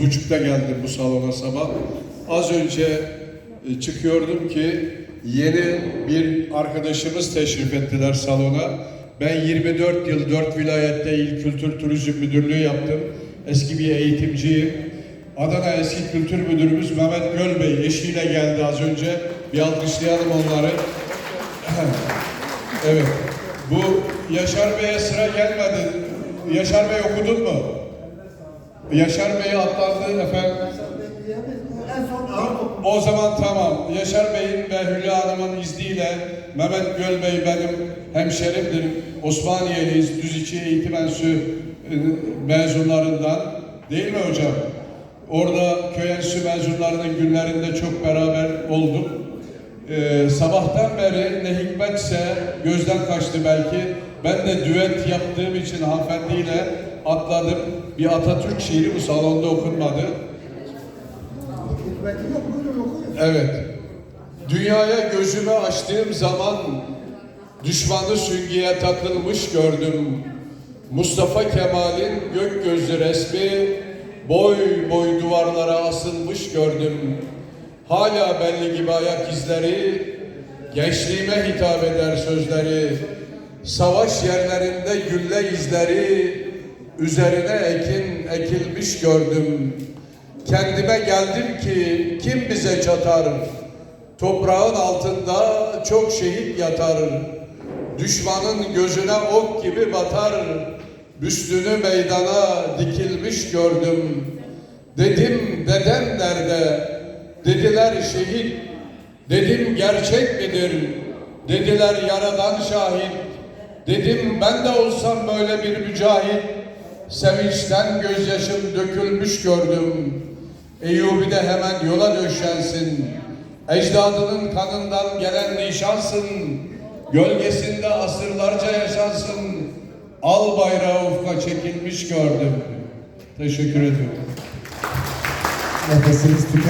buçukta geldim bu salona sabah. Az önce e, çıkıyordum ki yeni bir arkadaşımız teşrif ettiler salona. Ben 24 yıl 4 vilayette il kültür turizm müdürlüğü yaptım. Eski bir eğitimciyim. Adana eski kültür müdürümüz Mehmet Gölbey eşiyle geldi az önce. Bir alkışlayalım onları. evet. Bu Yaşar Bey'e sıra gelmedi. Yaşar Bey okudun mu? Yaşar Bey atlandı efendim. O zaman tamam. Yaşar Bey'in ve Hülya Hanım'ın izniyle Mehmet Göl Bey benim hemşerimdir. Osmaniyeliyiz. Düz içi eğitim enstitüsü e, mezunlarından. Değil mi hocam? Orada köy enstitüsü mezunlarının günlerinde çok beraber olduk. Ee, sabahtan beri ne hikmetse gözden kaçtı belki. Ben de düet yaptığım için hanımefendiyle atladım. Bir Atatürk şiiri bu salonda okunmadı. Evet. Dünyaya gözümü açtığım zaman düşmanı süngüye takılmış gördüm. Mustafa Kemal'in gök gözlü resmi boy boy duvarlara asılmış gördüm. Hala belli gibi ayak izleri, gençliğime hitap eder sözleri. Savaş yerlerinde gülle izleri, üzerine ekin ekilmiş gördüm. Kendime geldim ki kim bize çatar? Toprağın altında çok şehit yatar. Düşmanın gözüne ok gibi batar. Büstünü meydana dikilmiş gördüm. Dedim deden nerede? Dediler şehit. Dedim gerçek midir? Dediler yaradan şahit. Dedim ben de olsam böyle bir mücahit. Sevinçten gözyaşım dökülmüş gördüm. Eyyubi de hemen yola döşensin. Ecdadının kanından gelen nişansın. Gölgesinde asırlarca yaşansın. Al bayrağı ufka çekilmiş gördüm. Teşekkür ediyorum. Nefesiniz tükenmiş.